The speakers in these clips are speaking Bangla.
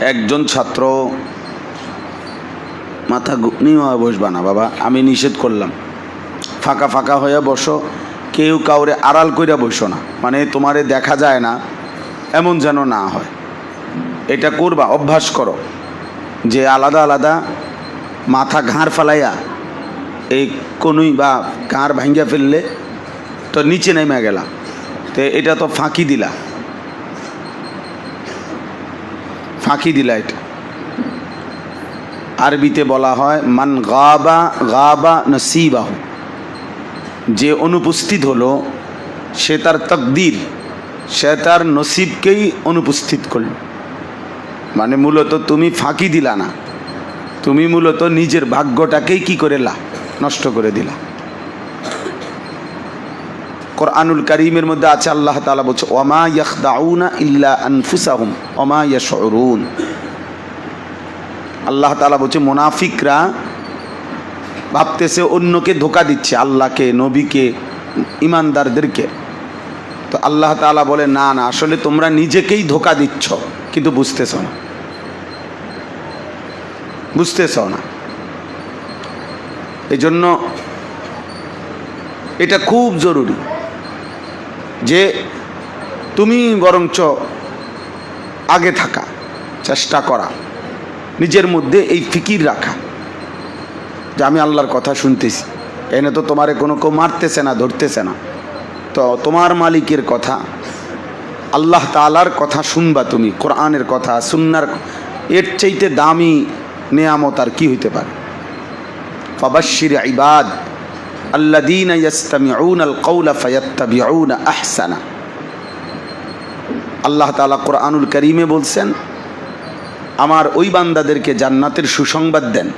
একজন ছাত্র, মাথা নিয়ে বসবা না বাবা, আমি নিষেধ করলাম। ফাঁকা ফাঁকা হয়ে বসো, কেউ কাউরে আড়াল কইরা বসো না। মানে তোমারে দেখা যায় না, এমন যেন না হয়। এটা করবা, অভ্যাস করো। যে আলাদা আলাদা মাথা ঘাড় ফালাইয়া এই কনুই বা ঘাড় ভাঙ্গা ফেললে তো নিচে নেমে গেলা। তো এটা তো ফাঁকি দিলা। ফাঁকি দিলা এটা। আরবিতে বলা হয়, মান গাবা গাবা নসিবাহু। যে অনুপস্থিত হলো, সে তার তকদির, সে তার নসিবকেই অনুপস্থিত করল। মানে মূলত তুমি ফাঁকি দিলা না। তুমি মূলত নিজের ভাগ্যটাকেই কি করে লা, নষ্ট করে দিলা। কোরআনুল করিমের মধ্যে আছে, আল্লাহ তালা বলছে ওমা ইল্লা আনফুসাহুম ওমা ইয়াশউরুন। আল্লাহ তালা বলছে, মোনাফিকরা ভাবতেছে অন্যকে ধোকা দিচ্ছে, আল্লাহকে, নবীকে ইমানদারদেরকে তো আল্লাহ তালা বলে, না না, আসলে তোমরা নিজেকেই ধোকা দিচ্ছ, কিন্তু বুঝতেছ না। বুঝতেছ না। এই জন্য এটা খুব জরুরি। যে তুমি বরঞ্চ আগে থাকা, চেষ্টা করা, নিজের মধ্যে এই ফিকির রাখা, যে আমি আল্লাহর কথা শুনতেছি। এনে তো তোমারে কোনো কেউ মারতেছে না, ধরতেছে না। তো তোমার মালিকের কথা, আল্লাহ তালার কথা শুনবা তুমি, কোরআনের কথা, সুন্নার এর চাইতে দামি নেয়ামত আর কি হইতে পারে? ফাবাশির ইবাদ আল্লাদিন ইয়াস্তামিউন আল কৌলা ফায়াত্তাবিউন আহসানা। আল্লাহ তাআলা কোরআনুল করিমে বলছেন, আমার ওই বান্দাদেরকে জান্নাতের সুসংবাদ দেন,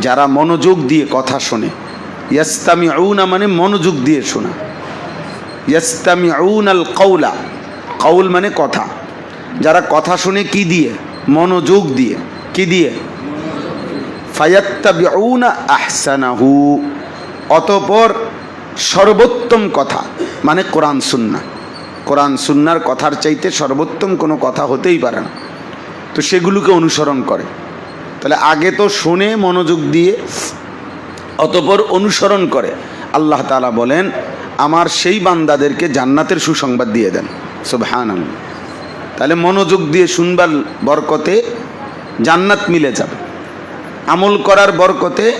যারা মনোযোগ দিয়ে কথা শোনে। ইয়াস্তামি আউনা মানে মনোযোগ দিয়ে শোনা। ইয়াস্তামি আউন আল কৌলা কৌল মানে কথা। যারা কথা শুনে কি দিয়ে? মনোযোগ দিয়ে। কি দিয়ে? ফায়াত্তাবিউনা আহসানাহু। অতপর সর্বোত্তম কথা মানে কোরআন, সুন্না। কোরআন, সুন্নার কথার চাইতে সর্বোত্তম কোনো কথা হতেই পারে না। তো সেগুলোকে অনুসরণ করে। তাহলে আগে তো শোনে, মনোযোগ দিয়ে, অতপর অনুসরণ করে। আল্লাহ তালা বলেন, আমার সেই বান্দাদেরকে জান্নাতের সুসংবাদ দিয়ে দেন। সুবহান তাহলে মনোযোগ দিয়ে শুনবার বরকতে জান্নাত মিলে যাবে। আমল করার বরকতে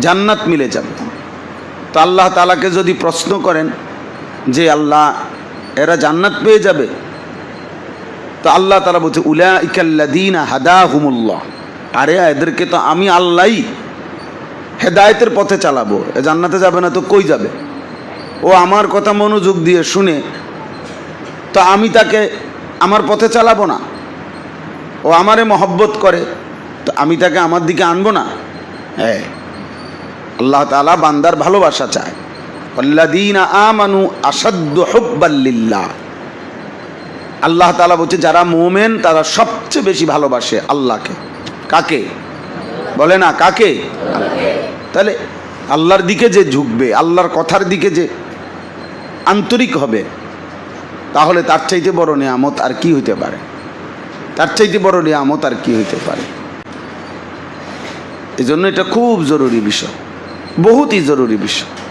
জান্নাত মিলে যাবে। তো আল্লাহ তালাকে যদি প্রশ্ন করেন যে আল্লাহ, এরা জান্নাত পেয়ে যাবে? তো আল্লাহ তালা বলছে উলা ইকাল্লাদিন হাদা হুমুল্লাহ আরে, এদেরকে তো আমি আল্লাহই হেদায়তের পথে চালাবো। এ জান্নাতে যাবে না তো কই যাবে? ও আমার কথা মনোযোগ দিয়ে শুনে, তো আমি তাকে আমার পথে চালাবো না? ও আমারে মহব্বত করে, তো আমি তাকে আমার দিকে আনব না? হ্যাঁ। আল্লাহ তালা বান্দার ভালোবাসা চায়। আল্লাদিন আমানু আসাদ্দ হব্বাল্লিল্লাহ আল্লাহ তালা বলছে, যারা মোমেন, তারা সবচেয়ে বেশি ভালোবাসে আল্লাহকে। কাকে? বলে না, কাকে? তাহলে আল্লাহর দিকে যে ঝুঁকবে, আল্লাহর কথার দিকে যে আন্তরিক হবে, তাহলে তার চাইতে বড় নিয়ামত আর কি হইতে পারে? তার চাইতে বড় নিয়ামত আর কি হইতে পারে? এই জন্য এটা খুব জরুরি বিষয়। বহুতই জরুরি বিষয়।